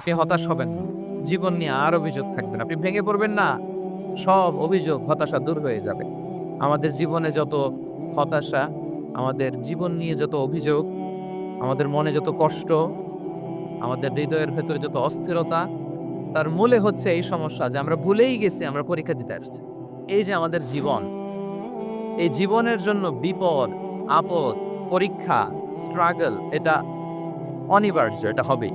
আপনি হতাশ হবেন না। জীবন নিয়ে আর অভিযোগ থাকবেন আপনি ভেঙে পড়বেন না। সব অভিযোগ হতাশা দূর হয়ে যাবে। আমাদের জীবনে যত হতাশা, আমাদের জীবন নিয়ে যত অভিযোগ, আমাদের মনে যত কষ্ট, আমাদের হৃদয়ের ভেতরে যত অস্থিরতা, তার মূলে হচ্ছে এই সমস্যা যে আমরা ভুলেই গেছি, আমরা পরীক্ষা দিতে আসছি। এই যে আমাদের জীবন, এই জীবনের জন্য বিপদ, আপদ, পরীক্ষা স্ট্রাগল এটা অনিবার্য, এটা হবেই।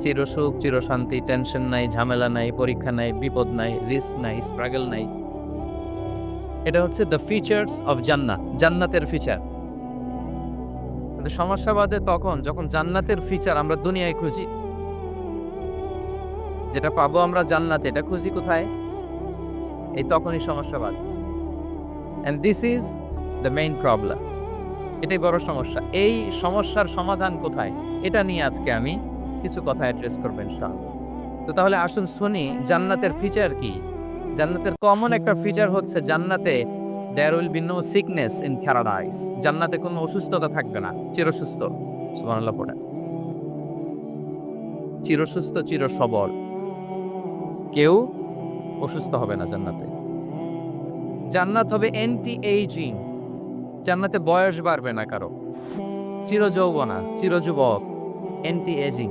চির চিরশান্তি, টেনশন নাই, ঝামেলা নাই, পরীক্ষা নাই, বিপদ নাই, রিস্ক নাই, স্ট্রাগল নাই। এটা হচ্ছে দ্য ফিচার্স অফ জান্নাত, জান্নাতের ফিচার কিন্তু সমস্যা বাদে তখন যখন জান্নাতের ফিচার আমরা দুনিয়ায় খুঁজি, যেটা পাবো আমরা জান্নাতে, এটা খুঁজি কোথায়? এই তখনই সমস্যা বাদ and this is the main problem এটাই বড় সমস্যা। এই সমস্যার সমাধান কোথায়? এটা নিয়ে আজকে আমি কিছু কথা অ্যাড্রেস করবেন সব তো তাহলে আসুন শুনি, জান্নাতের ফিচার কি? জান্নাতের কমন একটা ফিচার হচ্ছে জান্নাতে there will be no sickness in paradise জান্নাতে কোনো অসুস্থতা থাকবে না, চিরসুস্থ। সুবহানাল্লাহ পড়ে চিরসুস্থ চির সবল কেউ অসুস্থ হবে না জান্নাতে। জান্নাত হবে এন্টি এইজিং জান্নাতে বয়স বাড়বে না কারও। চির যৌবনা চির যুবক অ্যান্টি এজিং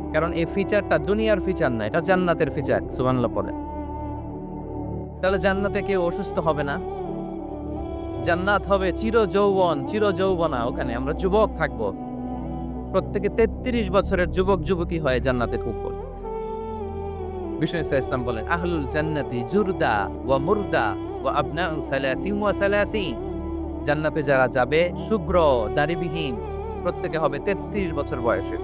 কারণ এই ফিচারটা দুনিয়ার ফিচার না, এটা জান্নাতের ফিচার সুবানল্লাহ পরে তাহলে জান্নাতে কেউ অসুস্থ হবে না? জান্নাত হবে চির যৌবন চির যৌবনা ওখানে। আমরা যুবক থাকব। প্রত্যেকে তেত্রিশ বছরের যুবক, যুবতী হয়ে জান্নাতে ঢুকবো বিষ্ণু ইসলাম বলেন, আহলুল জান্নাতি জুরদা ওয়া মুরদা ওয়া আবনা সালাসিন ওয়া সালাসিন। জান্নাতে যারা যাবে, শুভ্র দাড়িবিহীন প্রত্যেকে হবে তেত্রিশ বছর বয়সের।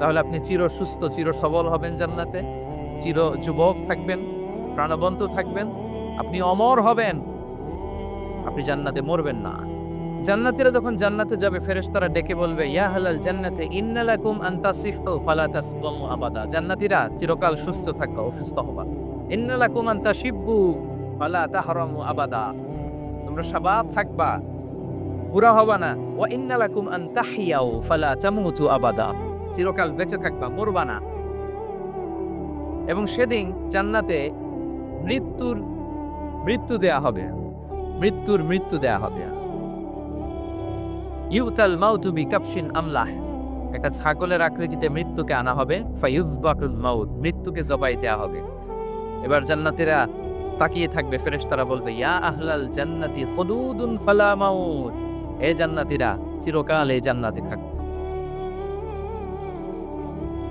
তাহলে আপনি চির সুস্থ, চির সবল হবেন জান্নাতে। চির যুবক থাকবেন, প্রাণবন্ত থাকবেন, আপনি অমর হবেন। আপনি জান্নাতে মরবেন না। জান্নাতীরা যখন জান্নাতে যাবে, ফেরেশতারা ডেকে বলবে, ইয়া হালাল জান্নাতে ইন্নালাকুম তাসিফু ফালা তাসকামু আবাদা। জান্নাতীরা চিরকাল সুস্থ থাকবা, অসুস্থ হবা। ইন্নালাকুম আন তাশিব্বু ফালা তাহরামু আবাদা। তোমরা শাবাব থাকবা, বুড়া হবা না। ওয়া ইন্নালাকুম আন তাহিয়াউ, ফালা তামুতু আবাদা। চিরকাল বেঁচে থাকবা, মরবা না। এবং সেদিন জান্নাতে মৃত্যুর মৃত্যু দেয়া হবে। মৃত্যুর মৃত্যু দেয়া হবে। ইউতাল মাউতু বি কাপশিন আমলাহ। একটা ছাগলের আকৃতিতে মৃত্যুকে আনা হবে ফাইউজবাকুল মাউত, মৃত্যুকে জবাই দেয়া হবে। এবার জান্নাতীরা তাকিয়ে থাকবে, ফেরেশতারা বলবে, ইয়া আহলাল জান্নাতি ফুদুদুন ফালা মাউত। এ জান্নাতীরা চিরকাল এই জান্নাতে থাকবে।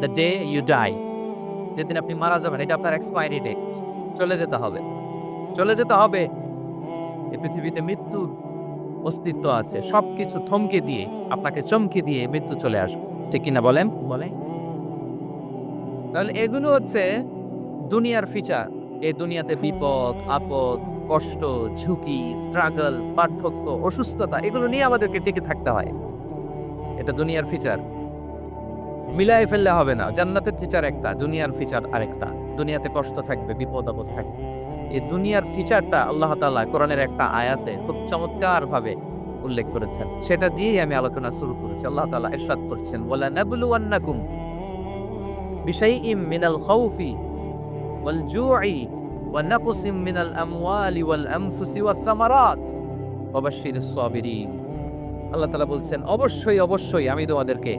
দ্য ডে ইউ ডাই যেদিন আপনি মারা যাবেন, এটা আপনার এক্সপায়ারি ডেট চলে যেতে হবে। চলে যেতে হবে। এই পৃথিবীতে মৃত্যুর অস্তিত্ব আছে। সব কিছু থমকে দিয়ে, আপনাকে চমকে দিয়ে মৃত্যু চলে আসবে। ঠিক কিনা বলেন? বলে তাহলে এগুলো হচ্ছে দুনিয়ার ফিচার এই দুনিয়াতে বিপদ, আপদ, কষ্ট, ঝুঁকি স্ট্রাগল পার্থক্য, অসুস্থতা, এগুলো নিয়ে আমাদেরকে টিকে থাকতে হয়। এটা দুনিয়ার ফিচার মিলাই ফেললে হবে না। জান্নাতের ফিচার একটা, দুনিয়ার ফিচার আরেকটা। দুনিয়াতে কষ্ট থাকবে, বিপদ আপদ থাকবে। এই দুনিয়ার ফিচারটা আল্লাহ তাআলা কোরআনের একটা আয়াতে খুব চমৎকার ভাবে উল্লেখ করেছেন। সেটা দিয়েই আমি আলোচনা শুরু করেছি। আল্লাহ তাআলা ইরশাদ করছেন ওয়ালা নাবলুওয়ান্নাকুম বিশাইইম মিনাল খাউফি ওয়াল জু'i ওয়া নাকসিম মিনাল আমওয়ালি ওয়াল আনফুসি ওয়াস সামারাত ওয়া বাশশিরিস সাবিরিন। আল্লাহ তাআলা বলছেন, অবশ্যই অবশ্যই আমি তোমাদেরকে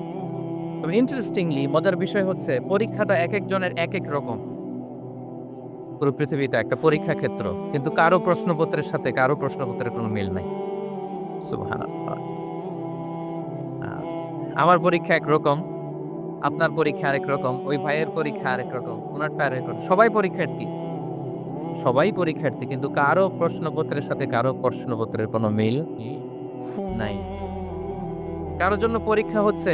তবে ইন্টারেস্টিংলি মজার বিষয় হচ্ছে পরীক্ষাটা এক একজনের এক এক রকম। পুরো পৃথিবীতে একটা পরীক্ষা ক্ষেত্র, কিন্তু কারও প্রশ্নপত্রের সাথে কারও প্রশ্নপত্রের কোনো মিল নাই। আমার পরীক্ষা একরকম আপনার পরীক্ষা আরেক রকম, ওই ভাইয়ের পরীক্ষা আরেক রকম, ওনারটা আরেক রকম। সবাই পরীক্ষার্থী। সবাই পরীক্ষার্থী, কিন্তু কারও প্রশ্নপত্রের সাথে কারও প্রশ্নপত্রের কোনো মিল নাই। কারোর জন্য পরীক্ষা হচ্ছে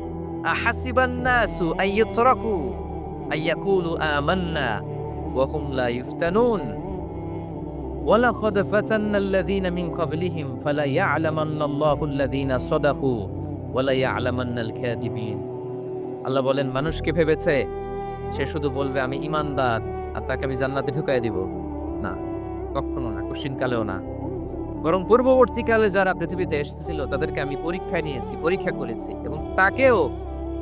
আহাসিবান নাসু আইয়াতরাকু আইয়াকুলু আমান্না ওয়া হুম লা ইফতানুন ولقد فتنا الذين من قبلهم فلا يعلمن الله الذين صدقوا ولا يعلمن الكاذبين আল্লাহ বলেন মানুষকে ভেবেছে সে শুধু বলবে আমি ইমানদার আর তাকে আমি জান্নাতে ঢুকাই দিব না কখনো না কালেও না বরং পূর্ববর্তীকালে যারা পৃথিবীতে এসেছিল তাদেরকে আমি পরীক্ষায় নিয়েছি পরীক্ষা করেছি এবং তাকেও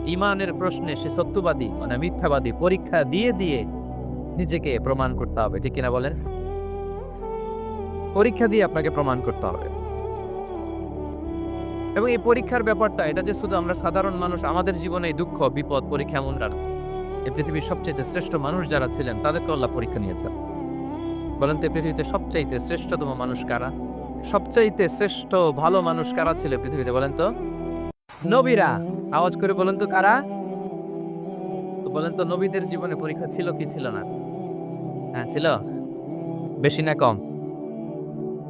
ইমানের প্রশ্নে সে সত্যবাদী মানে মিথ্যাবাদী পরীক্ষা দিয়ে দিয়ে নিজেকে প্রমাণ করতে হবে, ঠিক কিনা বলেন? পরীক্ষা দিয়ে আপনাকে প্রমাণ করতে হবে। এবং এই পরীক্ষার ব্যাপারটা, এটা যে শুধু আমরা সাধারণ মানুষ, আমাদের জীবনে দুঃখ, বিপদ, পরীক্ষা এমন এই পৃথিবীর সবচেয়ে শ্রেষ্ঠ মানুষ যারা ছিলেন, তাদেরকে আল্লাহ পরীক্ষা নিয়েছেন। বলেন তো পৃথিবীতে সবচাইতে শ্রেষ্ঠতম মানুষ কারা? সবচাইতে শ্রেষ্ঠ, ভালো মানুষ কারা ছিল পৃথিবীতে, বলেন তো? নবীরা, আওয়াজ করে বলেন তো কারা? বলেন তো নবীদের জীবনে পরীক্ষা ছিল কি ছিল না? হ্যাঁ ছিল। বেশি না কম।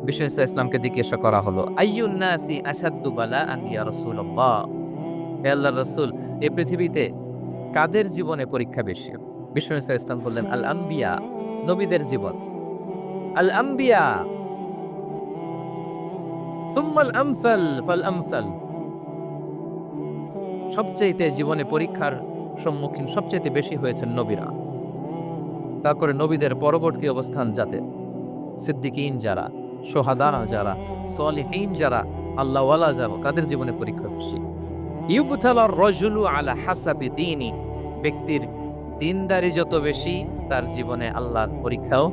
বিশ্ব ইসলামকে জিজ্ঞাসা করা হলো আইয়ুন নাসি আসাদ্দু বালা আন ইয়া রাসূলুল্লাহ? হে আল্লাহর রাসূল এই পৃথিবীতে কাদের জীবনে পরীক্ষা বেশি? বিশ্ব ইসলাম বললেন, আল আম্বিয়া, নবীদের জীবন। আল আম্বিয়া। সুম্মাল আমসাল, ফাল আমসাল। সবচাইতে জীবনে পরীক্ষার সম্মুখীন সবচাইতে বেশি হয়েছেন নবীরা। তারপরে নবীদের পরবর্তী অবস্থান যাতে সিদ্দিকিন যারা, সোহাদারা যারা, সলিহীন যারা, আল্লাহওয়ালা যারা কাদের জীবনে পরীক্ষা বেশি। ইউবতালার রজুলু আলা হাসাবি দিনই ব্যক্তির দিনদারি যত বেশি, তার জীবনে আল্লাহর পরীক্ষাও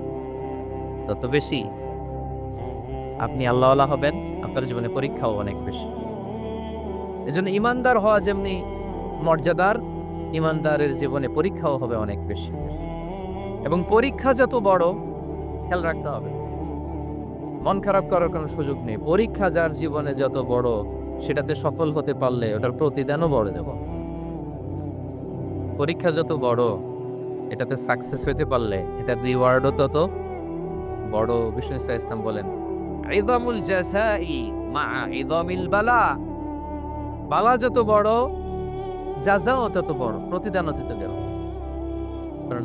তত বেশি। আপনি আল্লাহওয়ালা হবেন, আপনার জীবনে পরীক্ষাও অনেক বেশি। এজন্য ইমানদার হওয়া যেমনি মর্যাদার, ইমানদারের জীবনে পরীক্ষাও হবে অনেক বেশি। এবং পরীক্ষা যত বড়, খেয়াল রাখতে হবে। মন খারাপ করার কোনো সুযোগ নেই। পরীক্ষা যার জীবনে যত বড়, সেটাতে সফল হতে পারলে ওটার প্রতিদানও বড় দেব। পরীক্ষা যত বড়, এটাতে সাকসেস হতে পারলে, এটার রিওয়ার্ডও তত বড়। বিষ্ণু ইসলাম বলেন, ইদামুল জাসাই মা ইদামিল বালা বালা যত বড় যাজাও তত বড় প্রতিদান তত বড়।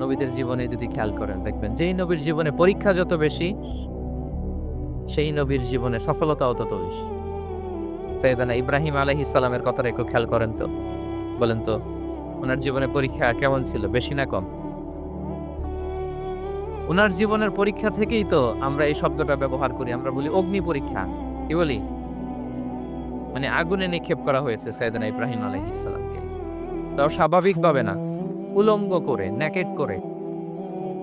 নবীদের জীবনে যদি খেয়াল করেন, দেখবেন যেই নবীর জীবনে পরীক্ষা যত বেশি, সেই নবীর জীবনে সফলতাও তত বেশি। সৈয়দানা ইব্রাহিম আলহি ইসলামের কথাটা একটু খেয়াল করেন তো। বলেন তো, ওনার জীবনে পরীক্ষা কেমন ছিল, বেশি না কম? ওনার জীবনের পরীক্ষা থেকেই তো আমরা এই শব্দটা ব্যবহার করি, আমরা বলি অগ্নি পরীক্ষা। কি বলি? মানে আগুনে নিক্ষেপ করা হয়েছে সৈয়দানা ইব্রাহিম আলহি ইসলামকে তাও স্বাভাবিকভাবে না। উলঙ্গ করে ন্যাকেট করে,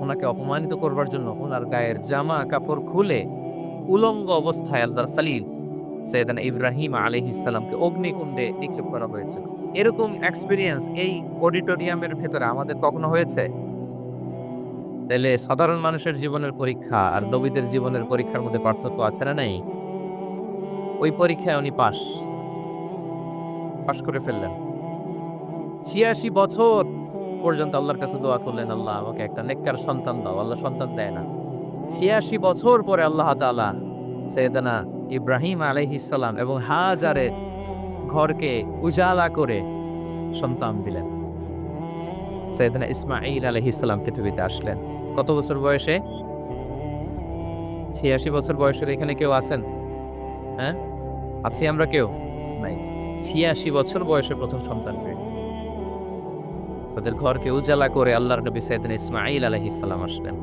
ওনাকে অপমানিত করবার জন্য ওনার গায়ের জামা কাপড় খুলে উলঙ্গ অবস্থায় আল্লাহর খালিল সৈয়দানা ইব্রাহিম আলহিসাল্লামকে অগ্নিকুণ্ডে নিক্ষেপ করা হয়েছিল এরকম এক্সপিরিয়েন্স এই অডিটোরিয়ামের ভেতরে আমাদের কখনো হয়েছে? তাহলে সাধারণ মানুষের জীবনের পরীক্ষা আর নবীদের জীবনের পরীক্ষার মধ্যে পার্থক্য আছে না নাই? ওই পরীক্ষায় উনি পাশ। পাশ করে ফেললেন। ছিয়াশি বছর পর্যন্ত আল্লাহর কাছে দোয়া করলেন, আল্লাহ, আমাকে একটা নেককার সন্তান দাও। আল্লাহ সন্তান দেয় না। ছিয়াশি বছর পরে আল্লাহ তাআলা সৈয়দানা ইব্রাহিম আলাইহিসাল্লাম এবং হাজারে ঘরকে উজালা করে সন্তান দিলেন। সৈয়দনা ইসমাইল আলহিসাল্লাম পৃথিবীতে আসলেন। কত বছর বয়সে? ছিয়াশি বছর বয়সের এখানে কেউ আছেন? হ্যাঁ? আছি আমরা কেউ? নাই। ছিয়াশি বছর বয়সে প্রথম সন্তান পেয়েছে। তাদের ঘরকে উজালা করে আল্লাহর নবী সৈয়দনা ইসমাইল আলহিসাল্লাম আসলেন।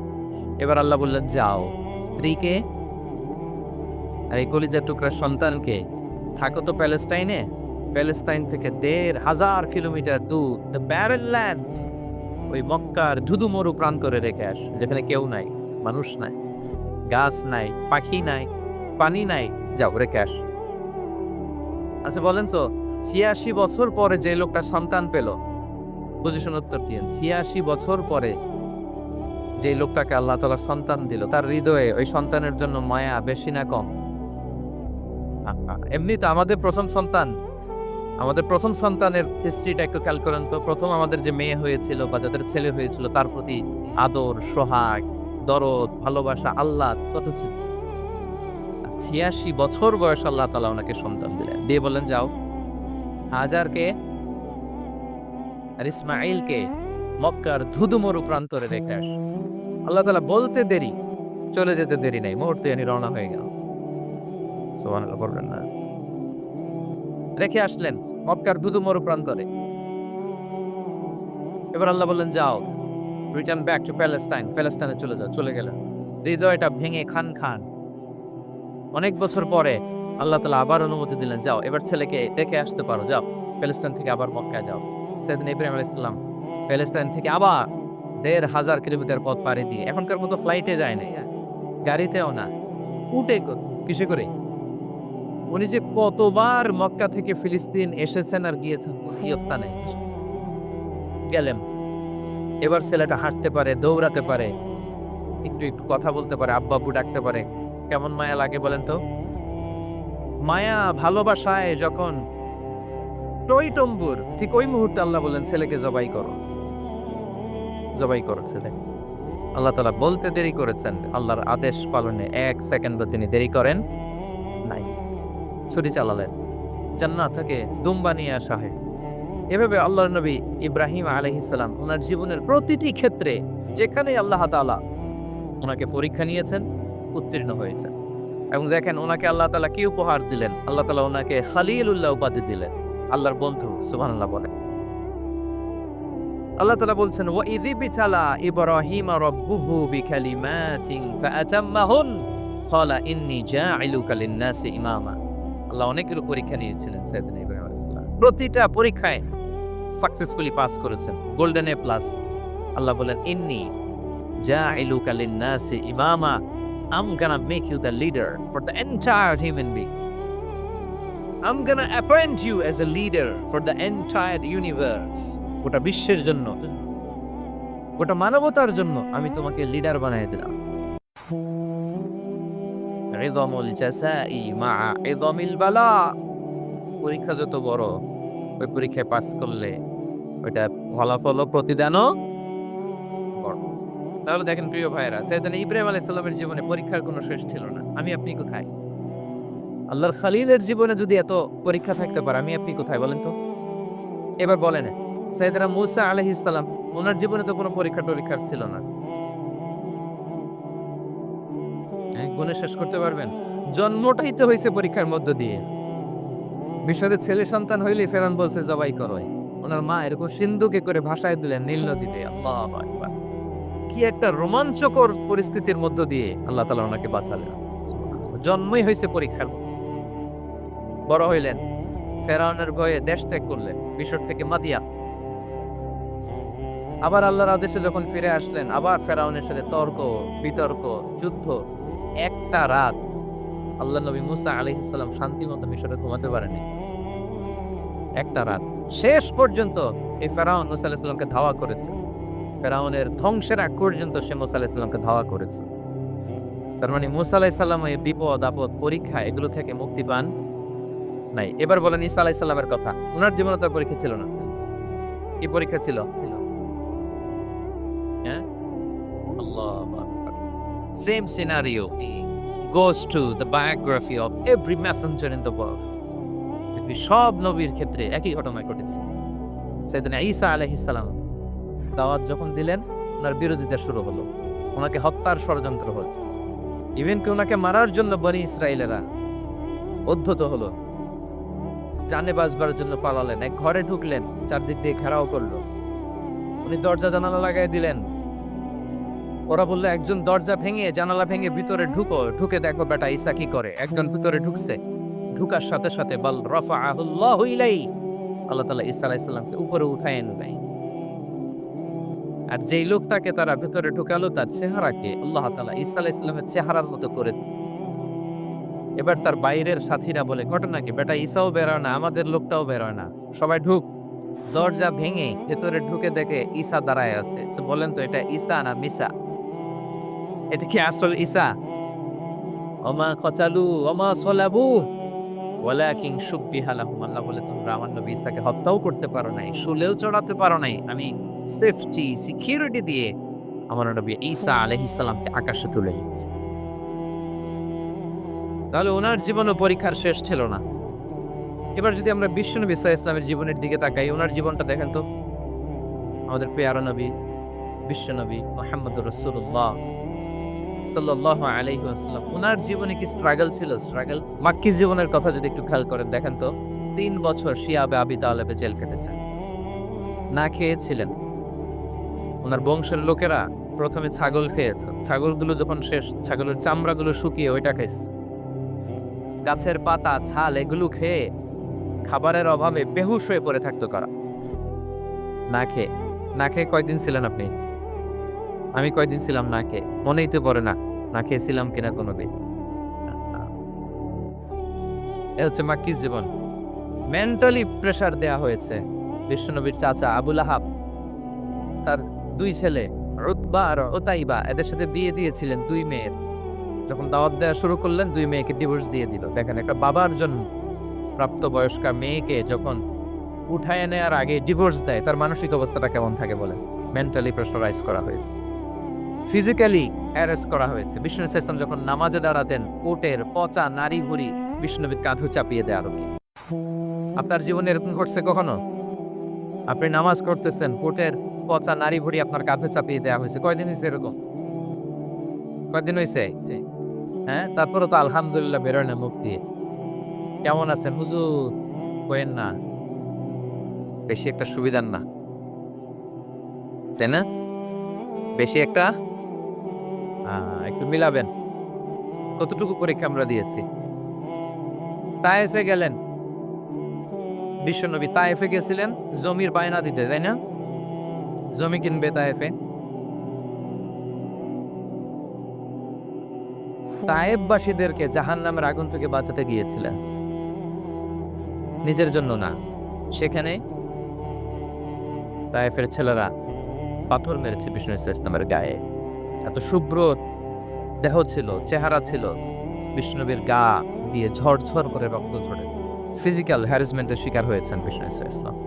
এবার আল্লাহ বললেন, যাও, স্ত্রীকে আর এই কলিজার টুকরার সন্তানকে থাকো তো প্যালেস্টাইনে। প্যালেস্টাইন থেকে দেড় হাজার কিলোমিটার দূর, দ্য ব্যারেল ল্যান্ড, ওই মক্কার ধুধু মরু প্রান্তরে রেখে আস, যেখানে কেউ নাই, মানুষ নাই, গাছ নাই, পাখি নাই, পানি নাই রেখে আস। আচ্ছা বলেন তো, ছিয়াশি বছর পরে যে লোকটা সন্তান পেল উত্তর ছিয়াশি বছর পরে যে লোকটাকে আল্লাহ তালা সন্তান দিল, তার হৃদয়ে ওই সন্তানের জন্য মায়া বেশি না কম? এমনি তো আমাদের প্রথম সন্তান, আমাদের প্রথম সন্তানের হিস্ট্রিটা একটু খেয়াল করেন তো, প্রথম আমাদের যে মেয়ে হয়েছিল বা যাদের ছেলে হয়েছিল, তার প্রতি আদর, সোহাগ, দরদ, ভালোবাসা আল্লাহ কত ছিল? ছিয়াশি বছর বয়স আল্লাহ তালা ওনাকে সন্তান দিলেন। দিয়ে বললেন, যাও। হাজারকে আর ইসমাইলকে মক্কার ধুধুমরু প্রান্তরে রেখে আস। আল্লাহ তালা বলতে দেরি, চলে যেতে দেরি নাই। মুহূর্তে উনি রওনা হয়ে গেল। সোহানাল্লাহ বলবেন না। রেখে আসলেন মক্কার ধুধুমরু প্রান্তরে। এবার আল্লাহ বললেন, যাও। রিটার্ন ব্যাক টু প্যালেস্টাইন প্যালেস্টাইনে চলে যাও, চলে গেল হৃদয়টা ভেঙে খান খান অনেক বছর পরে আল্লাহ তালা আবার অনুমতি দিলেন, যাও, এবার ছেলেকে রেখে আসতে পারো, যাও প্যালেস্টাইন থেকে আবার মক্কায় যাও। সেদিন ইব্রাহিম আলাইসাল্লাম প্যালেস্টাইন থেকে আবার দেড় হাজার কিলোমিটার পথ পাড়ি দিয়ে, এখনকার মতো ফ্লাইটে যায় না গাড়িতেও না, উঠে কিসে করে? উনি যে কতবার মক্কা থেকে ফিলিস্তিন এসেছেন আর গিয়েছেন ইয়ত্তা গেলেন। এবার ছেলেটা হাসতে পারে, দৌড়াতে পারে, একটু একটু কথা বলতে পারে, আব্বা আব্বু ডাকতে পারে কেমন মায়া লাগে বলেন তো? মায়া ভালোবাসায় যখন টইটম্বুর ঠিক ওই মুহূর্তে আল্লাহ বলেন, ছেলেকে জবাই করো। জবাই করো ছেলে। আল্লাহ তালা বলতে দেরি করেছেন। আল্লাহর আদেশ পালনে এক সেকেন্ড তিনি দেরি করেন নাই। ছুটি চালালেন। জান্নাত থেকে দুম্বা নিয়ে আসা হয়। এভাবে আল্লাহর নবী ইব্রাহিম আলহিসাল্লাম ওনার জীবনের প্রতিটি ক্ষেত্রে যেখানে আল্লাহ তাআলা ওনাকে পরীক্ষা নিয়েছেন উত্তীর্ণ হয়েছেন এবং দেখেন ওনাকে আল্লাহ তালা কি উপহার দিলেন? আল্লাহ তালা ওনাকে খালিলুল্লাহ উপাধি দিলেন। আল্লাহর বন্ধু, সুবহানাল্লাহ বলে আল্লাহ তাআলা বলছেন ওয়া ইযি বিতালা ইব্রাহিম রাব্বুহু বিকালিমাতিন ফাআতাম্মাহুন ক্বালা, ইন্নী জাইলুকা লিন-নাসি ইমামা আল্লাহ অনেকগুলো পরীক্ষা নিয়েছিলেন সাইয়েদনা ইব্রাহিম আলাইহিস প্রতিটা পরীক্ষায় সাকসেসফুলি পাস করেছেন গোল্ডেন এ প্লাস আল্লাহ বলেন, ইন্নি জাইলুকা লিন-নাসি ইমামা I'm gonna make you the leader for the entire human being. I'm gonna appoint you as a leader for the entire universe. গোটা বিশ্বের জন্য গোটা মানবতার জন্য আমি তোমাকে লিডার বানিয়ে দিলাম রিদমুল জাসাই মা রিদমিল বালা পরীক্ষা যত বড় ওই পরীক্ষায় পাস করলে ওইটা ফলাফল প্রতিদানও তাহলে দেখেন প্রিয় ভাইয়েরা সৈয়দান ইব্রাহিম আলাইহিস সালামের জীবনে পরীক্ষার কোনো শেষ ছিল না। আমি আপনি কোথায়? আল্লাহর খালিলের জীবনে যদি এত পরীক্ষা থাকতে পারে আমি আপনি কোথায় বলেন তো? এবার বলেন সৈয়দনা মুসা আলাইহিস সালাম ওনার জীবনে তো কোনো পরীক্ষা টরীক্ষার ছিল না। হ্যাঁ, গুণে শেষ করতে পারবেন। জন্মটাই তো হয়েছে পরীক্ষার মধ্য দিয়ে। বিশ্বদের ছেলে সন্তান হইলে ফেরান বলছে জবাই করো। ওনার মা এরকম সিন্ধুকে করে ভাষায় দিলেন নীল নদীতে। আল্লাহ আকবার। কি একটা রোমাঞ্চকর পরিস্থিতির মধ্য দিয়ে আল্লাহ তালা ওনাকে বাঁচালেন। জন্মই হয়েছে পরীক্ষার বড় হইলেন, ফেরাউনের ভয়ে দেশ ত্যাগ করলেন, মিশর থেকে মাদিয়া। আবার আল্লাহর আদেশে যখন ফিরে আসলেন, আবার ফেরাউনের সাথে তর্ক, বিতর্ক, যুদ্ধ, একটা রাত আল্লাহ নবী মুসা আলাইহিসসালাম শান্তি মতো মিশরে ঘুমাতে পারেনি একটা রাত। শেষ পর্যন্ত এই ফেরাউন মুসা আলাইহিসসালামকে ধাওয়া করেছে। ফেরাউনের ধ্বংসের আগ পর্যন্ত সে মুসা আলাইহিসসালামকে ধাওয়া করেছে। তার মানে মুসা আলাইহিসসালাম এই বিপদ, আপদ, পরীক্ষা এগুলো থেকে মুক্তি পান নাই। এবার বলেন ঈসা আলাইহিসসালামের কথা। ওনার জীবনে তার পরীক্ষা ছিল না। কি পরীক্ষা ছিল? ছিল same scenario goes to the biography of every messenger in the world. সব নবীর ক্ষেত্রে একই ঘটনা ঘটেছে। সেদিন ঈসা আলহিসাল্লাম দাওয়াত যখন দিলেন, ওনার বিরোধিতা শুরু হলো। ওনাকে হত্যার ষড়যন্ত্র হলো। ইভেন কি ওনাকে মারার জন্য বনি ইসরায়েলেরা উদ্ধত হলো। জানে বাজবার জন্য পালালেন, এক ঘরে ঢুকলেন, চারদিক দিয়ে ঘেরাও করল। উনি দরজা জানালা লাগাই দিলেন। ওরা বলল, একজন দরজা ভেঙে, জানালা ভেঙে ভিতরে ঢুকো, ঢুকে দেখো বেটা ইসা কি করে। একজন ভিতরে ঢুকছে, ঢুকার সাথে সাথে বল, রফা আহুল্লাহ ইলাই আল্লাহ তালা ঈসা আলাইসাল্লামকে উপরে উঠায় নেয় আর যেই লোকটাকে তারা ভেতরে ঢুকালো তার চেহারাকে আল্লাহ তালা ঈসা আলাইসাল্লামের চেহারার মতো করে এবার তার বাইরের সাথীরা বলে, ঘটনা কি? বেটা, ঈসাও বেরোয় না, আমাদের লোকটাও বেরোয় না। সবাই ঢুক। দরজা ভেঙে ভেতরে ঢুকে দেখে ঈসা দাঁড়ায় আছে। বলেন, তো এটা ঈসা না মিসা? এটা কি আসল ঈসা? অমা কচালু ওমা সলাবু। ওয়ালাকিন সুব্বিহা লাহুম। আল্লাহ বলে, তোমরা আমার নবী ঈসাকে হত্যাও করতে পারো নাই, শুলেও চড়াতে পারো নাই। আমি সেফটি সিকিউরিটি দিয়ে আমার নবী ঈসা আলাইহিস সালামকে আকাশে তুলে দিয়েছি তাহলে ওনার জীবনও পরীক্ষার শেষ ছিল না। এবার যদি আমরা বিশ্বনবী ইসা ইসলামের জীবনের দিকে তাকাই, ওনার জীবনটা দেখেন তো? আমাদের পেয়ারা নবী, বিশ্বনবী মোহাম্মদ রসুল্লাহ সাল্লাহ আলাইহি আসাল্লাম ওনার জীবনে কি স্ট্রাগল ছিল? স্ট্রাগল মাক্কি জীবনের কথা যদি একটু খেয়াল করেন, দেখেন তো? তিন বছর শিয়াবে আবি তালেবে জেল কেটেছেন না খেয়েছিলেন। ওনার বংশের লোকেরা প্রথমে ছাগল খেয়েছে। ছাগলগুলো যখন শেষ, ছাগলের চামড়াগুলো শুকিয়ে ওইটা খাইছে। গাছের পাতা, ছাল এগুলো খেয়ে খাবারের অভাবে বেহুশ হয়ে পড়ে থাকতো করা না খেয়ে না খেয়ে কয়দিন ছিলেন আপনি? আমি কয়দিন ছিলাম না খেয়ে। মনেই তো পড়ে না না খেয়েছিলাম কিনা কোনো দিন। এ হচ্ছে মাক্কির জীবন। মেন্টালি প্রেসার দেয়া হয়েছে। বিশ্বনবীর চাচা আবুল আহাব তার দুই ছেলে, রুতবা আর ওতাইবা এদের সাথে বিয়ে দিয়েছিলেন দুই মেয়ের। যখন দাওয়াত দেওয়া শুরু করলেন, দুই মেয়েকে ডিভোর্স দিয়ে দিল। দেখেন, একটা বাবার জন্য প্রাপ্তবয়স্কা মেয়েকে যখন উঠায় নেওয়ার আগে ডিভোর্স দেয়, তার মানসিক অবস্থাটা কেমন থাকে বলে মেন্টালি প্রেশারাইজ করা হয়েছে। ফিজিক্যালি অ্যারেস্ট করা হয়েছে। বিষ্ণু ইসলাম যখন নামাজে দাঁড়াতেন কোটের পচা নারী ভুড়ি বিষ্ণুনবীর কাঁধু চাপিয়ে দেয় আরও কি আপনার জীবনে এরকম ঘটছে কখনো? আপনি নামাজ করতেছেন কোটের পচা নারী ভুড়ি আপনার কাঁধে চাপিয়ে দেওয়া হয়েছে। কয়দিন হয়েছে এরকম? কয়দিন হয়েছে? হ্যাঁ তারপরে তো আলহামদুলিল্লাহ বেরোয় না মুখ দিয়ে। কেমন আছেন? হুজুর কোয়েন না। বেশি একটা সুবিধার না। তাই না? বেশি একটা? একটু মিলাবেন। কতটুকু পরীক্ষা আমরা দিয়েছি? তাই তায়েফে গেলেন। বিশ্বনবী তায়েফে গেছিলেন, জমির বায়না দিতে, তাই না? জমি কিনবে তায়েফে? তায়েববাসীদেরকে জাহান নামের আগুন থেকে বাঁচাতে গিয়েছিলেন। নিজের জন্য না, সেখানে তায়েফের ছেলেরা পাথর মেরেছে বিষ্ণু ইসলামের গায়ে। এত শুভ্র দেহ ছিল, চেহারা ছিল, বিষ্ণবীর গা দিয়ে ঝরঝর করে রক্ত ঝরেছে। ফিজিক্যাল হ্যারাসমেন্টের শিকার হয়েছেন বিষ্ণু ইসলাম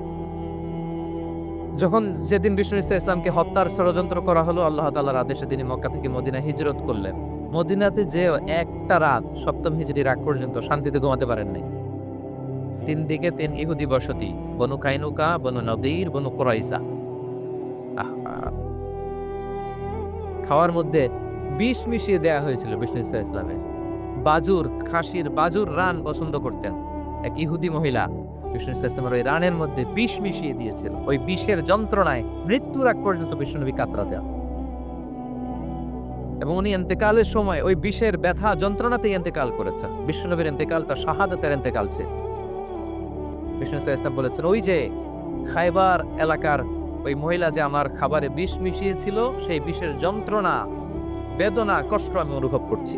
যখন যেদিন বিষ্ণু ইসা ইসলামকে হত্যার ষড়যন্ত্র করা হলো, আল্লাহ তাআলার আদেশে তিনি মক্কা থেকে মদিনা হিজরত করলেন। মদিনাতে যে একটা রাত সপ্তম হিজরি রাগ পর্যন্ত শান্তিতে ঘুমাতে পারেন নাই। তিন দিকে তিন ইহুদি বসতি, বনু কাইনুকা, বনু নদীর, বনু কোরাইসা খাওয়ার মধ্যে বিষ মিশিয়ে দেয়া হয়েছিল বিষ্ণু ইসা ইসলামের। বাজুর, খাসির বাজুর রান পছন্দ করতেন। এক ইহুদি মহিলা বিষ্ণু ইসলামের ওই রানের মধ্যে বিষ মিশিয়ে দিয়েছিল। ওই বিষের যন্ত্রণায় মৃত্যুর আগ পর্যন্ত বিষ্ণুনবী কাতরা দেন। এবং উনি এন্তেকালের সময় ওই বিষের ব্যথা যন্ত্রণাতেই এন্তেকাল করেছেন। বিষ্ণুনবীর এন্তেকালটা শাহাদাতের এন্তেকাল ছিল। বিষ্ণু ইসা ইসলাম বলেছেন, ওই যে খাইবার এলাকার ওই মহিলা যে আমার খাবারে বিষ মিশিয়েছিল, সেই বিষের যন্ত্রণা, বেদনা, কষ্ট আমি অনুভব করছি।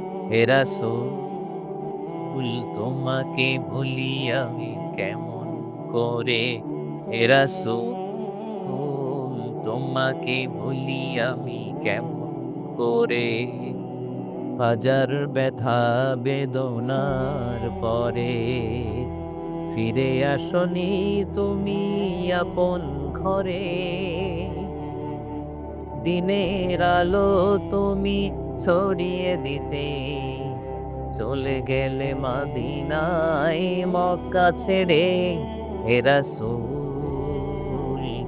হেরাসুল তোমাকে ভুলি আমি কেমন করে? হেরাসুল তোমাকে ভুলি আমি কেমন করে? হাজার ব্যথা বেদনার পরে ফিরে আসনি তুমি আপন ঘরে। দিনের আলো তুমি ছড়িয়ে দিতে। চলে গেলে মাদিনায় মক্কা ছেড়ে এরা হেরাসুল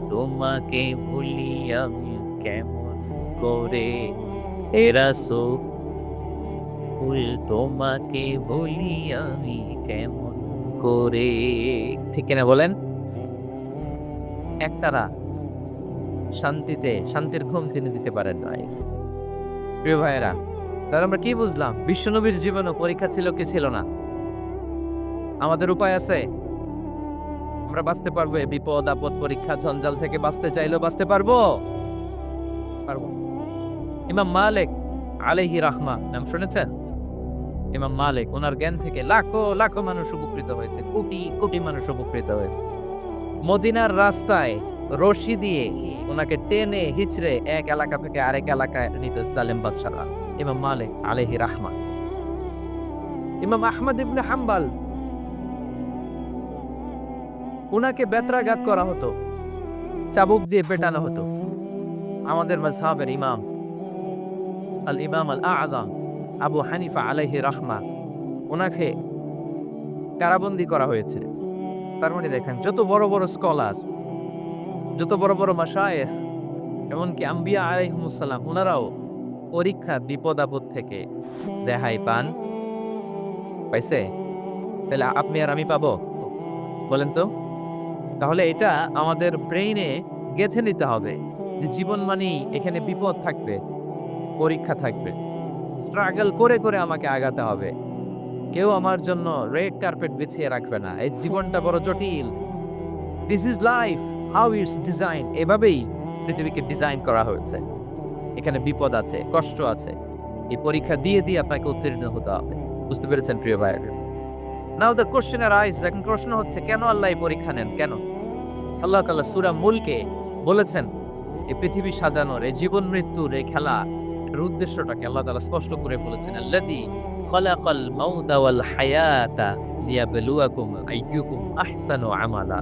তোমাকে ভুলি আমি কেমন করে? এরা হেরাসুল তোমাকে ভুলি আমি কেমন করে? ঠিক কিনা বলেন? একতারা শান্তিতে, শান্তির ঘুম তিনি দিতে পারেন নাই। প্রিয় ভাইয়েরা, তাহলে আমরা কি বুঝলাম? বিশ্বনবীর জীবনে পরীক্ষা ছিল কি ছিল না? আমাদের উপায় আছে? আমরা বাঁচতে পারব, এই বিপদ, আপদ, পরীক্ষা, জঞ্জাল থেকে বাঁচতে চাইলেও বাঁচতে পারব। পারব। ইমাম মালিক আলাইহি রাহমা, নাম শুনেছেন? ইমাম মালিক ওনার জ্ঞান থেকে লাখো লাখো মানুষ উপকৃত হয়েছে, কোটি কোটি মানুষ উপকৃত হয়েছে। মদিনার রাস্তায় রশি দিয়ে ওনাকে টেনে হিচড়ে এক এলাকা থেকে আরেক এলাকায় নিত সালেম বাদশারা ইমাম মালিক আলাইহি রাহমা ইমাম আহমদ ইবনে হাম্বাল ওনাকে বেত্রাঘাত করা হতো, চাবুক দিয়ে পেটানো হতো। আমাদের মাযহাবের ইমাম, আল ইমাম আল আযম আবু হানিফা আলাইহি রাহমা ওনাকে কারাবন্দি করা হয়েছে। তার মানে দেখেন, যত বড় বড় স্কলার যত বড় বড় মাসায়েস এমনকি আম্বিয়া আলাইহিমুসাল্লাম ওনারাও পরীক্ষা বিপদ আপদ থেকে রেহাই পান। পাইছে? তাহলে আপনি আর আমি পাবো? বলেন তো। তাহলে এটা আমাদের ব্রেইনে গেথে নিতে হবে যে জীবন মানেই এখানে বিপদ থাকবে, পরীক্ষা থাকবে। স্ট্রাগল করে করে আমাকে আগাতে হবে। কেউ আমার জন্য রেড কার্পেট বিছিয়ে রাখবে না। এই জীবনটা বড় জটিল। This is life how it's design, এভাবেই পৃথিবীকে ডিজাইন করা হয়েছে। এখানে বিপদ আছে, কষ্ট আছে। এই পরীক্ষা দিয়ে দিয়ে আপনাকে উত্তীর্ণ হতে হবে। বুঝতে পেরেছেন, প্রিয় ভাই নাও দ্য কোশ্চেন আর আইস এখন প্রশ্ন হচ্ছে, কেন আল্লাহ এই পরীক্ষা নেন? কেন? আল্লাহ তাআলা সূরা মুলকে বলেছেন, এই পৃথিবী সাজানোর, এই জীবন মৃত্যুর, এই খেলা এর উদ্দেশ্যটাকে আল্লাহ তালা স্পষ্ট করে বলেছেন আল্লাযী খলাকাল মাউতা ওয়াল হায়াতা লিয়াবলুয়াকুম আইয়ুকুম আহসানু আমালা।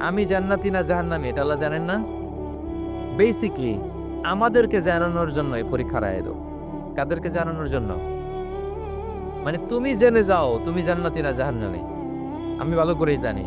আমি জান্নাতি না জাহান্নামি, এটা আল্লাহ জানেন না? বেসিকলি আমাদেরকে জানানোর জন্য এই পরীক্ষার আয়োজন। কাদেরকে জানানোর জন্য? মানে তুমি জেনে যাও, তুমি জান্নাতি না জাহান্নামি। আমি ভালো করেই জানি।